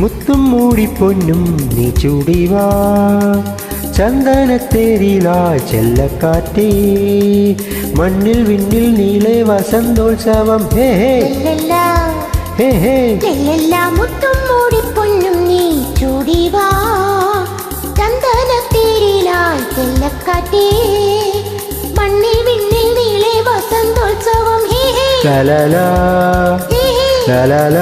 മുത്തും മൂടി പൊന്നും നീ ചുടിവാ ചന്ദനത്തേരിലാ ചെല്ലക്കാറ്റേ. മണ്ണിൽ വിണ്ണിൽ നീളെ വസന്തോത്സവം. ഹേ ഹേ. ഹേ ഹേ. മുത്തും മൂടി പൊന്നും നീ ചുടിവാ ചന്ദനത്തേരിലാ ചെല്ലക്കാറ്റേ. മണ്ണിൽ വിണ്ണിൽ നീളെ വസന്തോത്സവം. ഹേ ഹേ. ലലല. ലലല.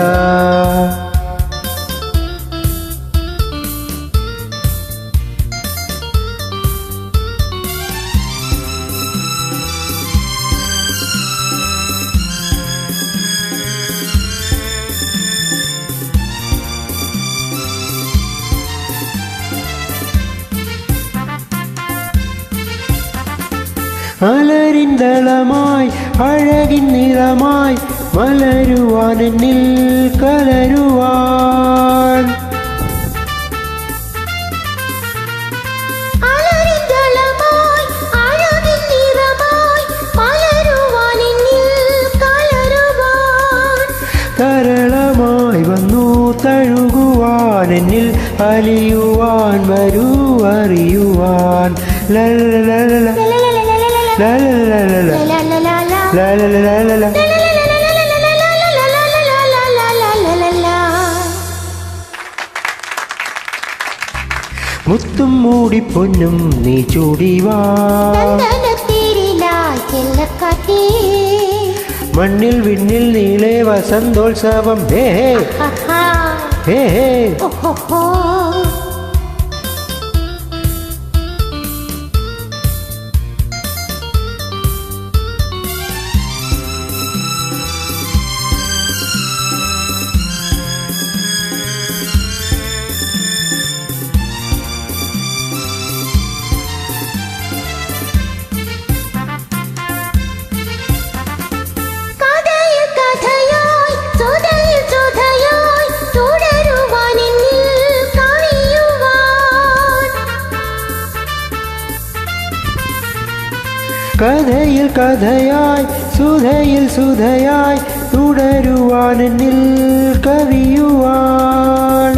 അലരിൻ ദളമായി അഴകിൻ നിറമായി മലരുവാൻ എന്നിൽ കലരുവാൻ. കരളമായി വന്നു തഴുകുവാൻ എന്നിൽ അലിയുവാൻ വരൂ അറിയുവാൻ ലല്ല മുത്തും മൂടി പൊന്നും നീ ചൂടിവാ മണ്ണിൽ വിണ്ണിൽ നീളേ വസന്തോത്സവം. ഹേ ഹേ. ഹേ ഹോ. കഥയിൽ കഥയായി സുധയിൽ സുധയായി തുടരുവാൻ എന്നിൽ കവിയുവാൻ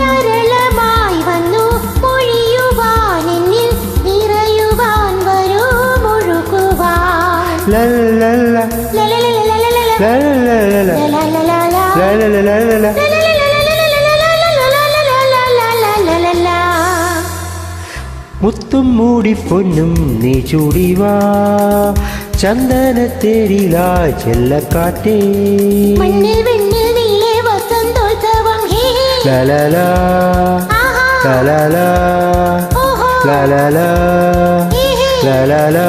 la la la la la la la la la la la la la la la la മുത്തും മൂടി പൊന്നും നീ ചൂടിവാ ചന്ദനത്തേരിലാ ചെല്ലക്കാറ്റേ. ലലലാ ലലലാ ലലലാ ലലലാ